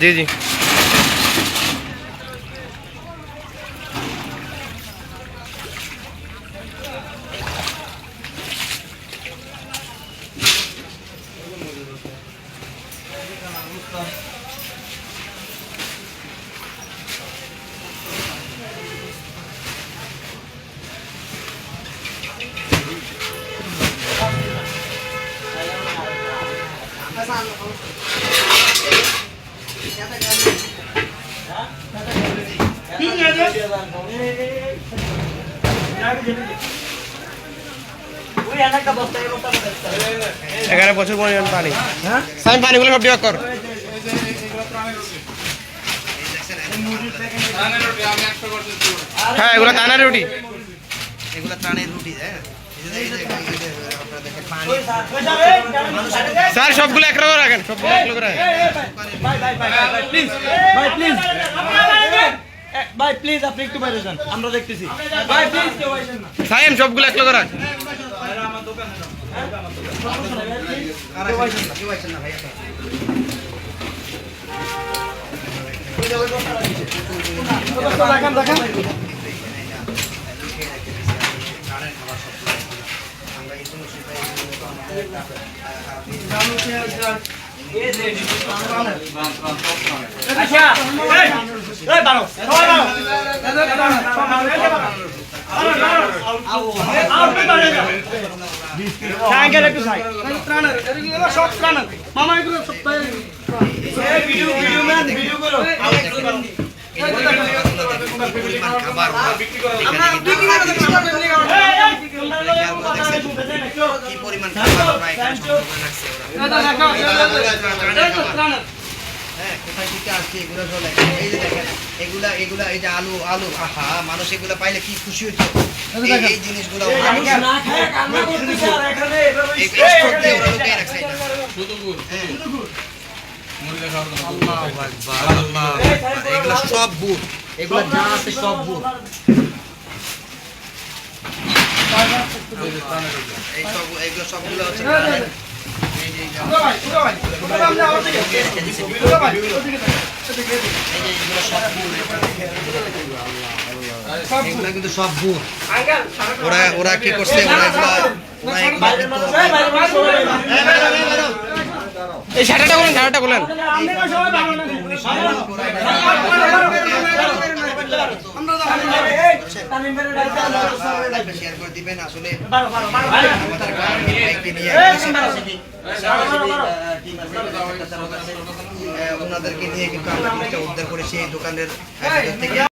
জি জি। এখানে প্রচুর পরিমাণ পানি। সাইম পানিগুলো সব বিভাগ কর। হ্যাঁ এগুলো দানা রুটি। এগুলা ত্রাণের রুটি হ্যাঁ স্যার সবগুলো এক রকম রাখেন সবগুলো এক রাখেন ভাই প্লিজ ভাই প্লিজ ভাই প্লিজ আপনি একটু বাইরে যান আমরা দেখতেছি ভাই প্লিজ কেউ আসেন না সাইম সবগুলো এক রকম রাখ আর আসেন না, কেউ আসেন না ভাই আপনারা। রাখান রাখান ত্রাণের খাবার সব আমরা এই সমস্ত এগুলো আমাদের একটা, আহ, আহ, পরিমাণ খাবার এখানে রাখছে ওরা হ্যাঁ কোথায় থেকে আসছে এগুলো চলে এই যে দেখেন এগুলা এগুলা এই যে আলু আলু আহা মানুষ এগুলা পাইলে কি খুশি হতো এই- জিনিসগুলো। হ্যাঁ। এগুলো সব বুট এগুলো যা আছে সব বুট এগুলো কিন্তু সব বুট ওরা ওরা কি করছে ওরা এই বলেন শাটাটা বলেন। শেয়ার করে ওনাদেরকে নিয়ে কিন্তু আমরা উদ্ধার করেছি এই দোকানের